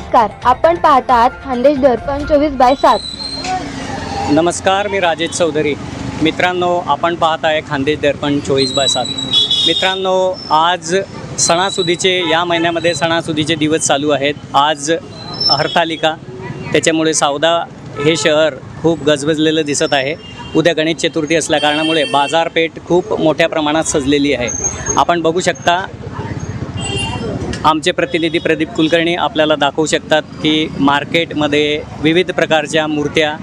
नमस्कार आपण पाहतात खानदेश दर्पण चोवीस बाय सात. नमस्कार मी राजेश चौधरी. मित्रांनो आपण पाहत आहे खानदेश दर्पण चोवीस बाय सात. मित्रांनो आज सणासुदीचे या महिन्यामध्ये सणासुदीचे दिवस चालू आहेत. आज हरतालिका. त्याच्यामुळे सावदा हे शहर खूप गजबजलेलं दिसत आहे. उद्या गणेश चतुर्थी असल्या कारणामुळे बाजारपेठ खूप मोठ्या प्रमाणात सजलेली आहे. आपण बघू शकता आमचे प्रतिनिधी प्रदीप कुलकर्णी आपल्याला दाखवू शकतात की मार्केटमध्ये विविध प्रकारच्या मूर्त्या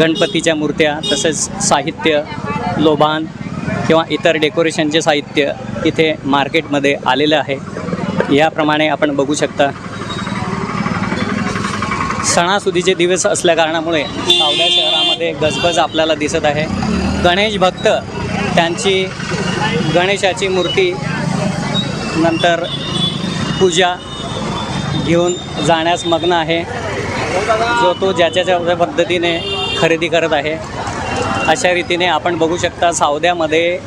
गणपतीच्या मूर्त्या तसेच साहित्य लोबान किंवा इतर डेकोरेशनचे साहित्य इथे मार्केटमध्ये आलेलं आहे. याप्रमाणे आपण बघू शकता. सणासुदीचे दिवस असल्या कारणामुळे शहरामध्ये गजबज आपल्याला दिसत आहे. गणेश भक्त त्यांची गणेशाची मूर्ती नंतर पूजा घेऊन जाण्यास मग्न आहे. जो तो ज्याच्या ज्या पद्धतीने खरेदी करत आहे अशा रीतीने आपण बघू शकता सावद्यामध्ये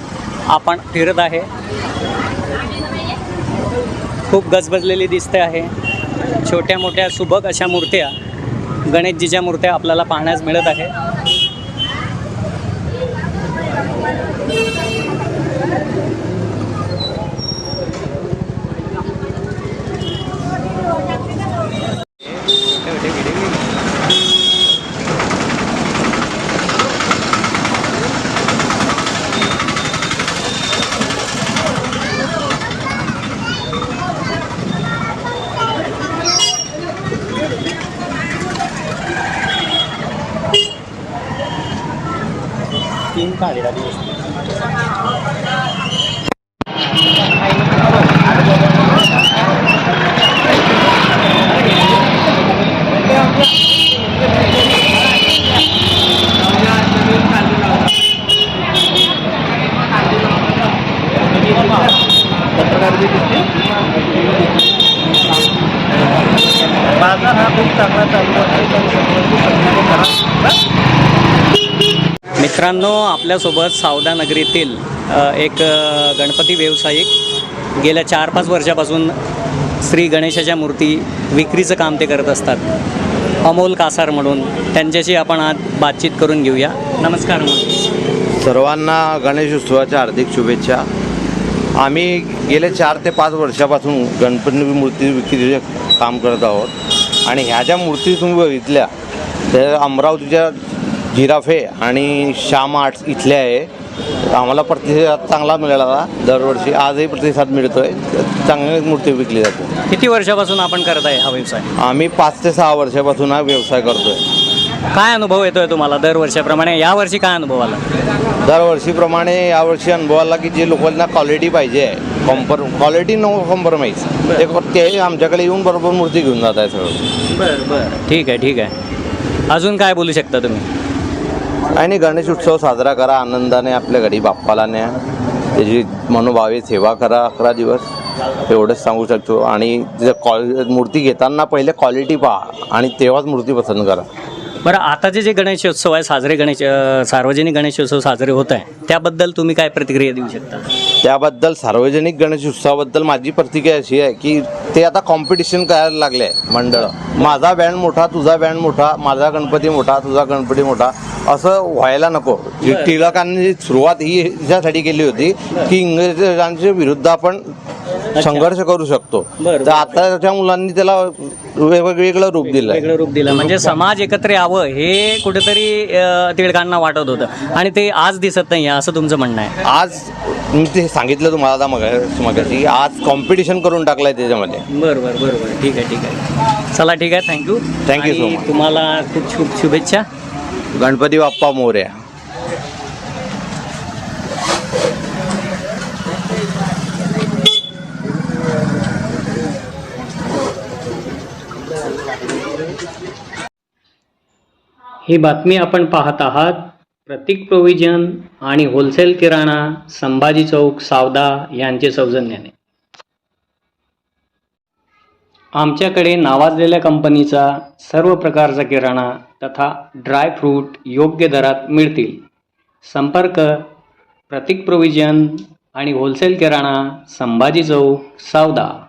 आपण फिरत आहे. खूप गजबजलेली दिसते आहे. छोट्या मोठ्या सुबक अशा मूर्त्या गणेशजीच्या मूर्त्या आपल्याला पाहण्यास मिळत आहे. pintar dia tadi. बाजार हा खूप चांगला चालू आहे मित्रांनो आपल्यासोबत सावदा नगरीतील एक गणपती व्यावसायिक गेल्या चार पाच वर्षापासून श्री गणेशाच्या मूर्ती विक्रीचं काम ते करत असतात. अमोल कासार म्हणून. त्यांच्याशी आपण आज बातचीत करून घेऊया. नमस्कार सर्वांना गणेश उत्सवाच्या हार्दिक शुभेच्छा. आम्ही गेले चार ते पाच वर्षापासून गणपती मूर्ती विक्रीचे काम करत आहोत. आणि ह्या ज्या मूर्ती तुम्ही बघितल्या त्या अमरावतीच्या जिराफे आणि श्याम आर्ट्स इथल्या आहे. आम्हाला प्रतिसाद चांगला मिळाला दरवर्षी आजही प्रतिसाद मिळतो आहे चांगली मूर्ती विकली जाते. किती वर्षापासून आपण करत आहे हा व्यवसाय? आम्ही पाच ते सहा वर्षापासून हा व्यवसाय करतो आहे काय अनुभव येतोय तुम्हाला दरवर्षाप्रमाणे? यावर्षी काय अनुभव आला? दरवर्षीप्रमाणे यावर्षी अनुभवाला की जे लोकांना क्वालिटी पाहिजे आहे. कॉम्पर क्वालिटी नो कॉम्प्रोमाइज ते ते आमच्याकडे येऊन बरोबर मूर्ती घेऊन जात आहे सगळं. बरं बरं. ठीक आहे ठीक आहे. अजून काय बोलू शकता तुम्ही? आणि गणेश उत्सव साजरा करा आनंदाने आपल्या घरी बाप्पाला न्या. त्याची मनोभावे सेवा करा अकरा दिवस. एवढंच सांगू शकतो. आणि जर कॉल मूर्ती घेताना पहिले क्वालिटी पहा. आणि तेव्हाच मूर्ती पसंत करा. बरं आताचे जे गणेशोत्सव आहे साजरे गणेश अ, सार्वजनिक गणेशोत्सव साजरे होत आहे त्याबद्दल तुम्ही काय प्रतिक्रिया देऊ शकता? त्याबद्दल सार्वजनिक गणेश उत्सवाबद्दल माझी प्रतिक्रिया अशी आहे की ते आता कॉम्पिटिशन करायला लागले आहे मंडळ. माझा बँड मोठा तुझा बँड मोठा माझा गणपती मोठा तुझा गणपती मोठा असं व्हायला नको. टिळकांनी सुरुवात ही ह्यासाठी केली होती की इंग्रजांच्या विरुद्ध आपण संघर्ष करू शकतो. बरं. तर आताच्या मुलांनी त्याला वेगवेगळं रूप दिलं वेगळं रूप दिलं. म्हणजे समाज एकत्र यावं हे कुठेतरी अ, टिळकांना वाटत होतं. आणि ते आज दिसत नाही असं तुमचं म्हणणं आहे. आज मी ते सांगितलं तुम्हाला आता मग मगाशी. आज कॉम्पिटिशन करून टाकलंय त्याच्यामध्ये. बरं बरं बरं बरं ठीक आहे ठीक आहे. चला ठीक आहे. Thank you Thank you so much. तुम्हाला खूप खूप शुभेच्छा. गणपती बाप्पा मोर्या. ही बातमी आपण पाहत आहात. प्रतीक प्रोव्हिजन आणि होलसेल किराणा संभाजी चौक सावदा यांचे सौजन्याने. आमच्याकडे नावाजलेल्या कंपनीचा सर्व प्रकारचा किराणा तथा ड्राय फ्रूट योग्य दरात मिळतील. संपर्क प्रतीक प्रोव्हिजन आणि होलसेल किराणा संभाजी चौक सावदा.